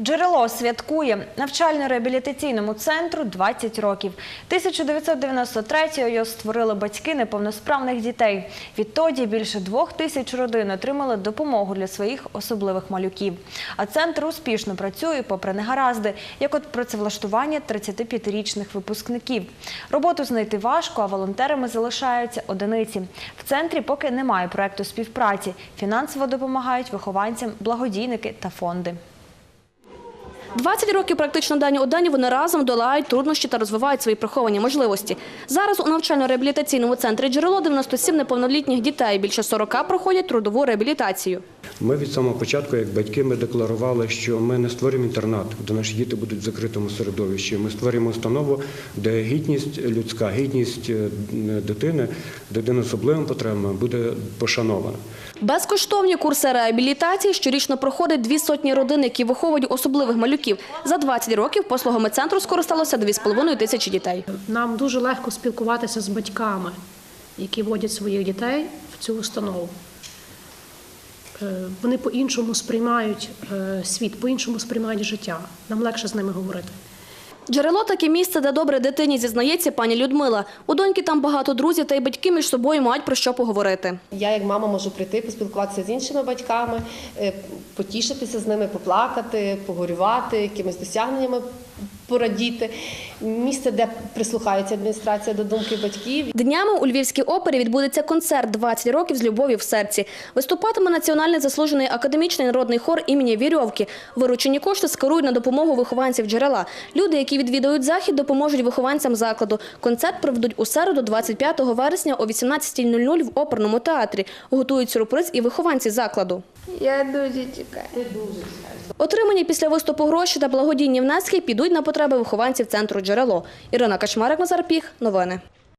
Джерело святкує навчально-реабілітаційному центру 20 років. 1993-го його створили батьки неповносправних дітей. Відтоді більше двох тисяч родин отримали допомогу для своїх особливих малюків. А центр успішно працює попри негаразди, як от працевлаштування 35-річних випускників. Роботу знайти важко, а волонтерами залишаються одиниці. В центрі поки немає проекту співпраці. Фінансово допомагають вихованцям благодійники та фонди. 20 років практично день у день вони разом долають труднощі та розвивають свої приховані можливості. Зараз у навчально-реабілітаційному центрі «Джерело» 97 неповнолітніх дітей, більше 40 проходять трудову реабілітацію. Ми від самого початку, як батьки, ми декларували, що ми не створюємо інтернат, де наші діти будуть в закритому середовищі. Ми створюємо установу, де гідність людська, гідність е, дитини, дитини з особливими потребами буде пошанована. Безкоштовні курси реабілітації щорічно проходить дві сотні родин, які виховують особливих малюків. За 20 років послугами центру скористалося 2,5 тисячі дітей. Нам дуже легко спілкуватися з батьками, які водять своїх дітей в цю установу. Е, Вони по-іншому сприймають е, світ, по-іншому сприймають життя. Нам легше з ними говорити. Джерело таке місце, де добре дитині зізнається пані Людмила. У доньки там багато друзів, та й батьки між собою мають про що поговорити. Я, як мама, можу прийти, поспілкуватися з іншими батьками, е, потішитися з ними, поплакати, погорювати, якимись досягненнями порадіти. Місце, де прислухається адміністрація до думки батьків. Днями у Львівській опері відбудеться концерт «20 років з любов'ю в серці. Виступатиме національний заслужений академічний народний хор імені Вірьовки. Виручені кошти скерують на допомогу вихованців джерела. Люди, які відвідують захід, допоможуть вихованцям закладу. Концерт проведуть у середу, 25 вересня о 18.00 в оперному театрі. Готують сюрприз і вихованці закладу. Я дуже чекаю. Отримані після виступу гроші та благодійні внески підуть на потреби вихованців центру джерело. Ірина Качмарик, Назар Піх. Новини.